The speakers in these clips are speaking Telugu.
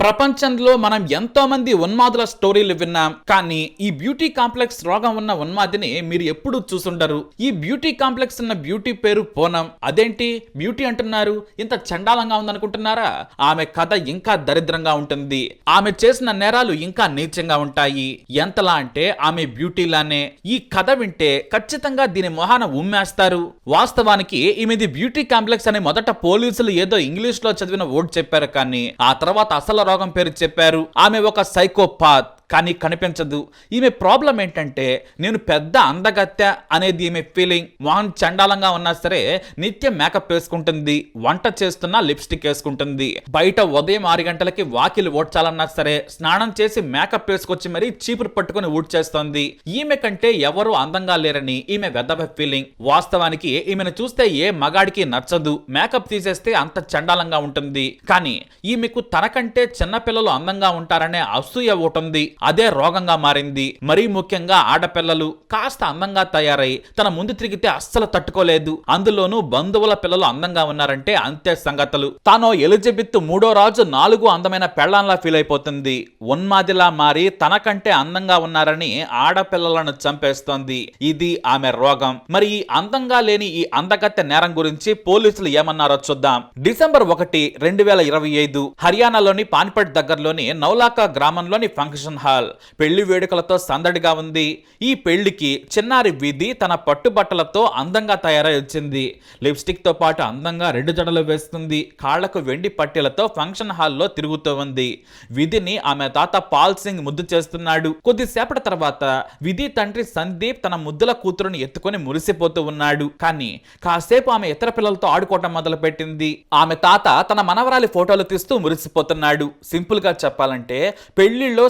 ప్రపంచంలో మనం ఎంతో మంది ఉన్మాదుల స్టోరీలు విన్నాం కానీ ఈ బ్యూటీ కాంప్లెక్స్ రోగం ఉన్న ఉన్మాదిని మీరు ఎప్పుడు చూసుండరు. ఈ బ్యూటీ కాంప్లెక్స్ ఉన్న బ్యూటీ పేరు పూనం. అదేంటి? బ్యూటీ అంటున్నారు? ఇంత చండాలంగా ఉందనుకుంటున్నారా? ఆమె కథ ఇంకా దరిద్రంగా ఉంటుంది. ఆమె చేసిన నేరాలు ఇంకా నీచంగా ఉంటాయి. ఎంతలా అంటే ఆమె బ్యూటీలానే. ఈ కథ వింటే ఖచ్చితంగా దీని మొహాన ఉమ్మేస్తారు. వాస్తవానికి ఈమెది బ్యూటీ కాంప్లెక్స్ అని మొదట పోలీసులు ఏదో ఇంగ్లీష్లో చదివిన ఓట్ చెప్పారు కానీ ఆ తర్వాత అసలు రోగం పేరు చెప్పారు. ఆమె ఒక సైకోపాత్. కానీ కనిపించదు. ఈమె ప్రాబ్లం ఏంటంటే నేను పెద్ద అందగత్య అనేది ఈమె ఫీలింగ్ మొహం చండాలంగా ఉన్నా సరే నిత్యం మేకప్ వేసుకుంటుంది వంట చేస్తున్నా లిప్స్టిక్ వేసుకుంటుంది. బయట ఉదయం ఆరు గంటలకి వాకిలు ఓడ్చాలన్నా సరే స్నానం చేసి మేకప్ వేసుకొచ్చి మరీ చీపురు పట్టుకుని ఊడ్చేస్తోంది. ఈమె కంటే ఎవరు అందంగా లేరని ఈమె వెదవ ఫీలింగ్ వాస్తవానికి ఈమెను చూస్తే ఏ మగాడికి నచ్చదు. మేకప్ తీసేస్తే అంత చండాలంగా ఉంటుంది. కానీ ఈమెకు తనకంటే చిన్నపిల్లలు అందంగా ఉంటారనే అసూయ ఒకటి ఉంది. అదే రోగంగా మారింది. మరీ ముఖ్యంగా ఆడపిల్లలు కాస్త అందంగా తయారై తన ముందు తిరిగితే అస్సలు తట్టుకోలేదు. అందులోనూ బంధువుల పిల్లలు అందంగా ఉన్నారంటే అంతే సంగతులు. తాను ఎలిజబెత్ మూడో రాజు నాలుగు అందమైన పెళ్ళాన్లా ఫీల్ అయిపోతుంది. ఉన్మాదిలా మారి తనకంటే అందంగా ఉన్నారని ఆడపిల్లలను చంపేస్తోంది. ఇది ఆమె రోగం. మరి ఈ అందంగా లేని ఈ అందగత్తె నేరం గురించి పోలీసులు ఏమన్నారో చూద్దాం. డిసెంబర్ ఒకటి రెండు వేల ఇరవై ఐదు హర్యానాలోని పాన్పట్ దగ్గరలోని నౌలాకా గ్రామంలోని ఫంక్షన్ హాల్ పెళ్ళి వేడుకలతో సందడిగా ఉంది. ఈ పెళ్ళికి చిన్నారి విధి తన పట్టుబట్టలతో అందంగా తయారై వచ్చింది లిప్స్టిక్తో పాటు అందంగా రెండు జడలు వేస్తుంది. కాళ్ళకు వెండి పట్టెలతో ఫంక్షన్ హాల్లో తిరుగుతూ ఉంది. విధిని ఆమె తాత పాల్ సింగ్ ముద్దు చేస్తున్నాడు. కొద్దిసేపటి తర్వాత విధి తండ్రి సందీప్ తన ముద్దుల కూతురుని ఎత్తుకొని మురిసిపోతూ ఉన్నాడు. కానీ కాసేపు ఆమె ఇతర పిల్లలతో ఆడుకోవటం మొదలు పెట్టింది ఆమె తాత తన మనవరాలి ఫోటోలు తీస్తూ మురిసిపోతున్నాడు. సింపుల్గా చెప్పాలంటే పెళ్ళిలో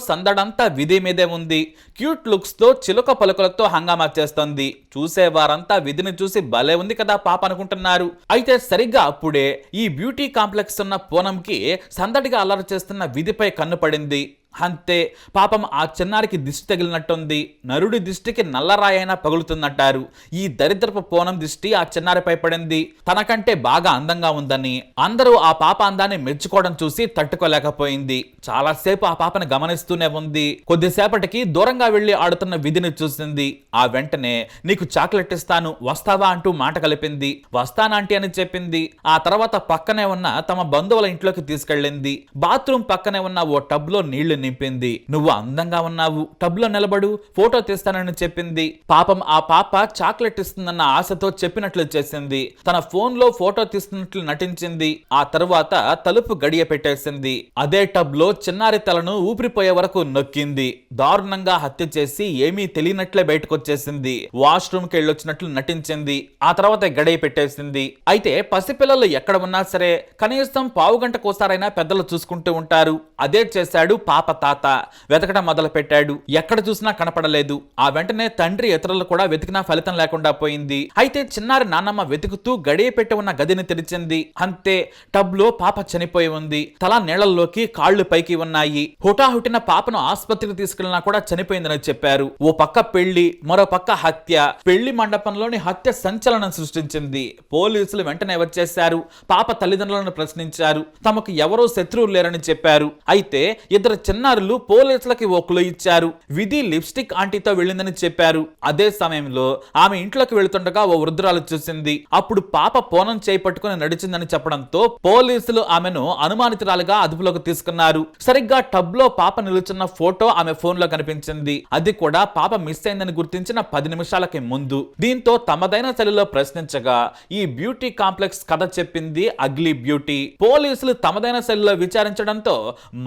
సందడంతా విధి మీదే ఉంది. క్యూట్ లుక్స్తో చిలుక పలుకులతో హంగామా చేస్తోంది. చూసేవారంతా విధిని చూసి భలే ఉంది కదా పాప అనుకుంటున్నారు. అయితే సరిగ్గా అప్పుడే ఈ బ్యూటీ కాంప్లెక్స్ ఉన్న పూనంకి సందడిగా అల్లరి చేస్తున్న విధిపై కన్ను పడింది. అంతే పాపం ఆ చిన్నారికి దిష్టి తగిలినట్టుంది నరుడి దిష్టికి నల్లరాయైనా పగులుతుందంటారు. ఈ దరిద్రపు పోనం దిష్టి ఆ చిన్నారిపై పడింది. తనకంటే బాగా అందంగా ఉందని అందరూ ఆ పాప అందాన్ని మెచ్చుకోవడం చూసి తట్టుకోలేకపోయింది. చాలాసేపు ఆ పాపని గమనిస్తూనే ఉంది. కొద్దిసేపటికి దూరంగా వెళ్ళి ఆడుతున్న విధిని చూసింది. ఆ వెంటనే నీకు చాక్లెట్ ఇస్తాను వస్తావా? అంటూ మాట కలిపింది. వస్తానంటీ అని చెప్పింది. ఆ తర్వాత పక్కనే ఉన్న తమ బంధువుల ఇంట్లోకి తీసుకెళ్ళింది. బాత్రూమ్ పక్కనే ఉన్న ఓ టబ్లో నీళ్ళు నింపింది. నువ్వు అందంగా ఉన్నావు. టబ్లో నిలబడు. ఫోటో తీస్తానని చెప్పింది. పాపం ఆ పాప చాక్లెట్ ఇస్తుందన్న ఆశతో చెప్పినట్లు చేసింది. తన ఫోన్లో ఫోటో తీస్తున్నట్లు నటించింది. ఆ తరువాత తలుపు గడియ పెట్టేసింది. అదే టబ్లో చిన్నారి తలను ఊపిరిపోయే వరకు నొక్కింది. దారుణంగా హత్య చేసి ఏమీ తెలియనట్లే బయటకొచ్చేసింది. వాష్రూమ్కి వెళ్ళొచ్చినట్లు నటించింది. ఆ తర్వాత గడియ పెట్టేసింది. అయితే పసిపిల్లలు ఎక్కడ ఉన్నా సరే కనీసం పావు గంటకోసారైనా పెద్దలు చూసుకుంటూ ఉంటారు. అదే చేశాడు పాప తాత వెతకడం మొదలు పెట్టాడు ఎక్కడ చూసినా కనపడలేదు. ఆ వెంటనే తండ్రి ఇతరులు కూడా వెతికినా ఫలితం లేకుండా పోయింది. అయితే చిన్నారి నాన్నమ్మ వెతుకుతూ గడియ పెట్టి ఉన్న గదిని తెరిచింది. అంతే టబ్లో పాప చనిపోయి ఉంది. తల నీళ్ళలోకి కాళ్ళు పైకి ఉన్నాయి. హుటాహుటిన పాపను ఆసుపత్రికి తీసుకెళ్ళినా కూడా చనిపోయిందని చెప్పారు. ఓ పక్క పెళ్ళి మరో పక్క హత్య. పెళ్ళి మండపంలోని హత్య సంచలనం సృష్టించింది. పోలీసులు వెంటనే వచ్చేశారు. పాప తల్లిదండ్రులను ప్రశ్నించారు. తమకు ఎవరో శత్రువులు లేరని చెప్పారు. అయితే ఇద్దరు చిన్న చిన్నారులు పోలీసులకి ఓ క్లూ ఇచ్చారు. విధి లిప్స్టిక్ ఆంటీతో వెళ్ళిందని చెప్పారు. అదే సమయంలో ఆమె ఇంట్లోకి వెళుతుండగా ఓ వృద్ధురాలు చూసింది. అప్పుడు పాప పోనం చేయి పట్టుకుని నడిచిందని చెప్పడంతో పోలీసులు ఆమెను అనుమానితురాలుగా అదుపులోకి తీసుకున్నారు. సరిగ్గా టబ్లో పాప నిలుచున్న ఫోటో ఆమె ఫోన్లో కనిపించింది. అది కూడా పాప మిస్ అయిందని గుర్తించిన పది నిమిషాలకి ముందు. దీంతో తమదైన శైలిలో ప్రశ్నించగా ఈ బ్యూటీ కాంప్లెక్స్ కథ చెప్పింది అగ్లీ బ్యూటీ. పోలీసులు తమదైన శైలిలో విచారించడంతో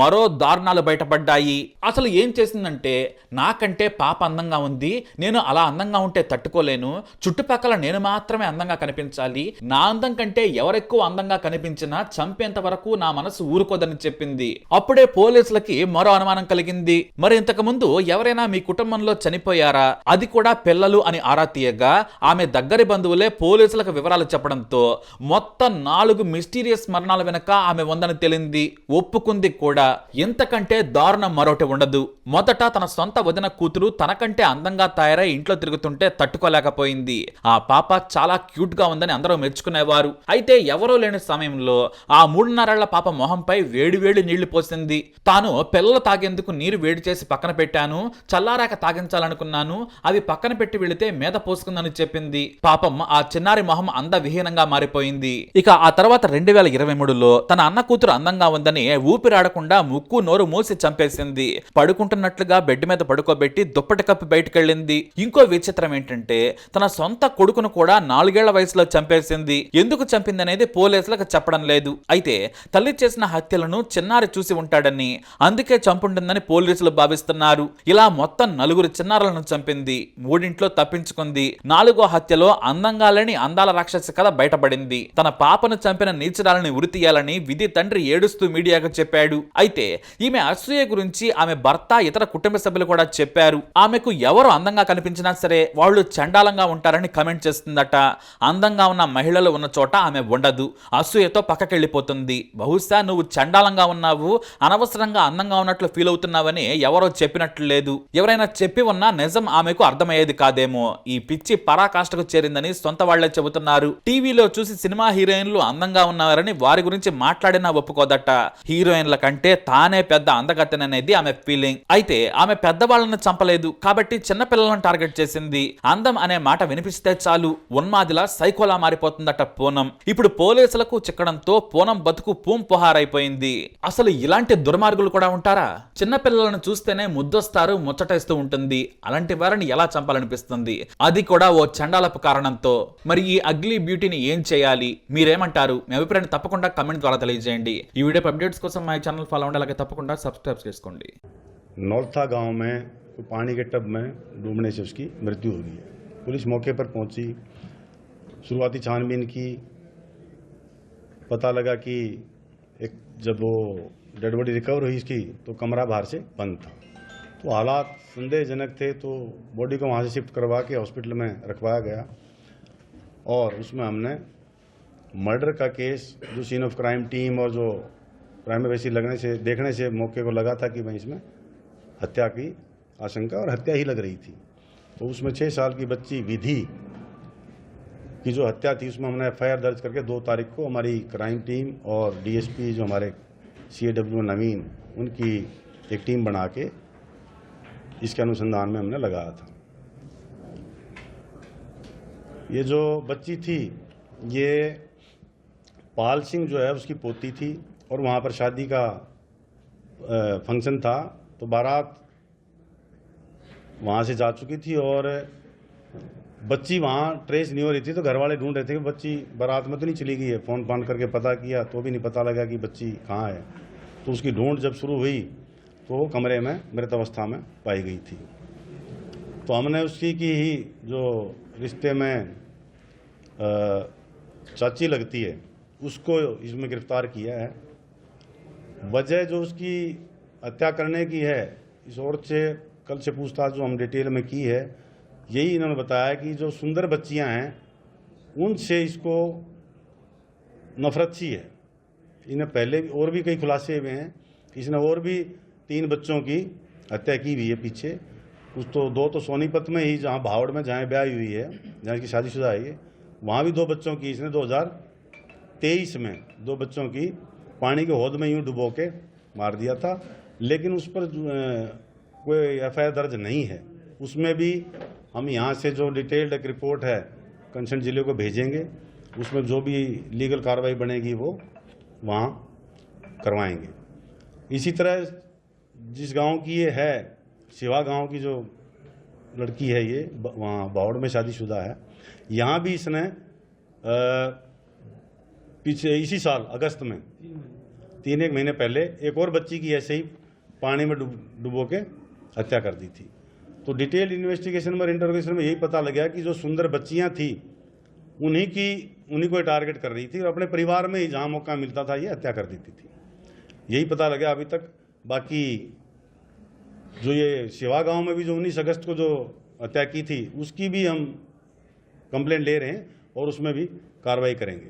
మరో దారుణాలు బయట బయటపడ్డాయి అసలు ఏం చేసిందంటే నాకంటే పాప అందంగా ఉంది నేను అలా అందంగా ఉంటే తట్టుకోలేను చుట్టుపక్కల నేను మాత్రమే అందంగా కనిపించాలి నా అందం కంటే ఎవరెక్కువ అందంగా కనిపించినా చంపేంత వరకు నా మనసు ఊరుకోదని చెప్పింది. అప్పుడే పోలీసులకి మరో అనుమానం కలిగింది. మరి ఇంతకు ముందు ఎవరైనా మీ కుటుంబంలో చనిపోయారా? అది కూడా పిల్లలు అని ఆరా తీయగా ఆమె దగ్గరి బంధువులే పోలీసులకు వివరాలు చెప్పడంతో మొత్తం నాలుగు మిస్టీరియస్ మరణాల వెనక ఆమె ఉందని తెలింది. ఒప్పుకుంది కూడా. ఇంతకంటే దారుణం మరొకటి ఉండదు. మొదట తన సొంత వదిన కూతురు తనకంటే అందంగా తయారై ఇంట్లో తిరుగుతుంటే తట్టుకోలేకపోయింది. ఆ పాప చాలా క్యూట్గా ఉందని అందరూ మెచ్చుకునేవారు. అయితే ఎవరూ లేని సమయంలో ఆ మూడున్నరేళ్ళ పాప మొహంపై వేడి వేడి నీళ్ళు పోసింది. తాను పిల్లలు తాగేందుకు నీరు వేడి చేసి పక్కన పెట్టాను. చల్లారాక తాగించాలనుకున్నాను. అవి పక్కన పెట్టి వెళితే మీద పోసుకుందని చెప్పింది. పాపం ఆ చిన్నారి మొహం అందవిహీనంగా మారిపోయింది. ఇక ఆ తర్వాత రెండు వేల ఇరవై మూడులో తన అన్న కూతురు అందంగా ఉందని ఊపిరాడకుండా ముక్కు నోరు మూసి చంపేసింది. పడుకుంటున్నట్లుగా బెడ్ మీద పడుకోబెట్టి దుప్పటి కప్పి బయటకెళ్ళింది. ఇంకో విచిత్రం ఏంటంటే తన సొంత కొడుకును కూడా నాలుగేళ్ళ వయసులో చంపేసింది. ఎందుకు చంపింది అనేది పోలీసులకు చెప్పడం లేదు. అయితే తల్లి చేసిన హత్యలను చిన్నారి చూసి ఉంటాడని అందుకే చంపుంటుందని పోలీసులు భావిస్తున్నారు. ఇలా మొత్తం నలుగురు చిన్నారులను చంపింది. మూడింట్లో తప్పించుకుంది. నాలుగో హత్యలో అందంగా లేని అందాల రాక్షసి కథ బయటపడింది. తన పాపను చంపిన నీచరాలని ఉరితీయాలని విధి తండ్రి ఏడుస్తూ మీడియాకు చెప్పాడు. అయితే ఈమె అసూయ గురించి ఆమె భర్త ఇతర కుటుంబ సభ్యులు కూడా చెప్పారు. ఆమెకు ఎవరు అందంగా కనిపించినా సరే వాళ్ళు చండాలంగా ఉంటారని కమెంట్ చేస్తుందట. అందంగా ఉన్న మహిళలు ఉన్న చోట ఆమె ఉండదు. అసూయతో పక్కకెళ్ళిపోతుంది. బహుశా నువ్వు చండాలంగా ఉన్నావు అనవసరంగా అందంగా ఉన్నట్లు ఫీల్ అవుతున్నావని ఎవరో చెప్పినట్లు లేదు. ఎవరైనా చెప్పి ఉన్నా నిజం ఆమెకు అర్థమయ్యేది కాదేమో. ఈ పిచ్చి పరాకాష్ఠకు చేరిందని సొంత వాళ్ళే చెబుతున్నారు. టీవీలో చూసి సినిమా హీరోయిన్లు అందంగా ఉన్నారని వారి గురించి మాట్లాడినా ఒప్పుకోదట. హీరోయిన్ల కంటే తానే పెద్ద అంద అందగత్తెననేది ఆమె ఫీలింగ్ అయితే ఆమె పెద్దవాళ్ళని చంపలేదు. కాబట్టి చిన్న పిల్లలను టార్గెట్ చేసింది అందం అనే మాట వినిపిస్తే చాలు. ఉన్మాదిలా సైకోలా మారిపోతుందట పూనం. ఇప్పుడు పోలీసులకు చిక్కడంతో పూనం బతుకు పూం పొహారైపోయింది. అసలు ఇలాంటి దుర్మార్గులు కూడా ఉంటారా? చిన్నపిల్లలను చూస్తేనే ముద్దొస్తారు ముచ్చటేస్తూ ఉంటుంది. అలాంటి వారిని ఎలా చంపాలనిపిస్తుంది? అది కూడా ఓ చండాలపు కారణంతో. మరి ఈ అగ్లీ బ్యూటీని ఏం చేయాలి? మీరేమంటారు? మీ అభిప్రాయాన్ని తప్పకుండా కమెంట్ ద్వారా తెలియజేయండి. ఈ వీడియో అప్డేట్స్ కోసం మా ఛానల్ ఫాలో అవ్వండి. అలాగే తప్పకుండా సబ్స్క్రైబ్ చేసుకోండి नौलथा गांव में कोई पानी के टब में डूबने से उसकी मृत्यु हो गई है पुलिस मौके पर पहुंची शुरुआती छानबीन की पता लगा कि एक जब वो डेड बॉडी रिकवर हुई इसकी तो कमरा बाहर से बंद था तो हालात संदेहजनक थे तो बॉडी को वहाँ से शिफ्ट करवा के हॉस्पिटल में रखवाया गया और उसमें हमने मर्डर का केस जो सीन ऑफ क्राइम टीम और जो प्राइमरी वैसी लगने से, देखने से मौके को लगा था कि भाई इसमें हत्या की आशंका और हत्या ही लग रही थी। तो उसमें छः साल की बच्ची विधि की जो हत्या थी, उसमें हमने एफआईआर दर्ज करके दो तारीख को हमारी क्राइम टीम और डीएसपी जो हमारे सी नवीन, उनकी एक टीम बना के इसके अनुसंधान में हमने लगाया था। ये जो बच्ची थी, ये पाल सिंह जो है, उसकी पोती थी। और वहाँ पर शादी का फ़ंक्शन था तो बारात वहाँ से जा चुकी थी और बच्ची वहाँ ट्रेस नहीं हो रही थी तो घर वाले ढूंढ रहे थे कि बच्ची बारात में तो नहीं चली गई है। फ़ोन फान करके पता किया तो भी नहीं पता लगा कि बच्ची कहाँ है। तो उसकी ढूंढ जब शुरू हुई तो वो कमरे में मृत अवस्था में पाई गई थी। तो हमने उसी की ही जो रिश्ते में चाची लगती है, उसको इसमें गिरफ़्तार किया है। वजह जो उसकी हत्या करने की है, इस औरत से कल से पूछताछ जो हम डिटेल में की है, यही इन्होंने बताया कि जो सुंदर बच्चियाँ हैं, उनसे इसको नफरत सी है। इन्हें पहले भी और भी कई खुलासे हुए हैं इसने और भी तीन बच्चों की हत्या की हुई है पीछे। कुछ तो दो तो सोनीपत में ही जहाँ भावड़ में जहाँ ब्याह हुई है, जहाँ की शादीशुदा आई है, वहाँ भी दो बच्चों की, इसने 2023 में दो बच्चों की पानी के होद में यूँ डुबो के मार दिया था लेकिन उस पर कोई एफ़ दर्ज नहीं है। उसमें भी हम यहाँ से जो डिटेल्ड एक रिपोर्ट है कंसर्न ज़िले को भेजेंगे उसमें जो भी लीगल कार्रवाई बनेगी वो वहाँ करवाएँगे। इसी तरह जिस गाँव की ये है सिवा गाँव की जो लड़की है ये वहाँ बावड़ में शादीशुदा है यहाँ भी इसने अ, पीछे इसी साल अगस्त में तीन एक महीने पहले एक और बच्ची की ऐसे ही पानी में डुब के हत्या कर दी थी। तो डिटेल इन्वेस्टिगेशन और इंटरोगेशन में यही पता लगा कि जो सुंदर बच्चियाँ थी, उन्हीं की, उन्हीं को टारगेट कर रही थी और अपने परिवार में ही जहाँ मौका मिलता था, ये हत्या कर देती थी। यही पता लगा अभी तक। बाकी जो ये शिवा गाँव में भी जो 19 अगस्त को जो हत्या की थी, उसकी भी हम कंप्लेंट ले रहे हैं और उसमें भी कार्रवाई करेंगे।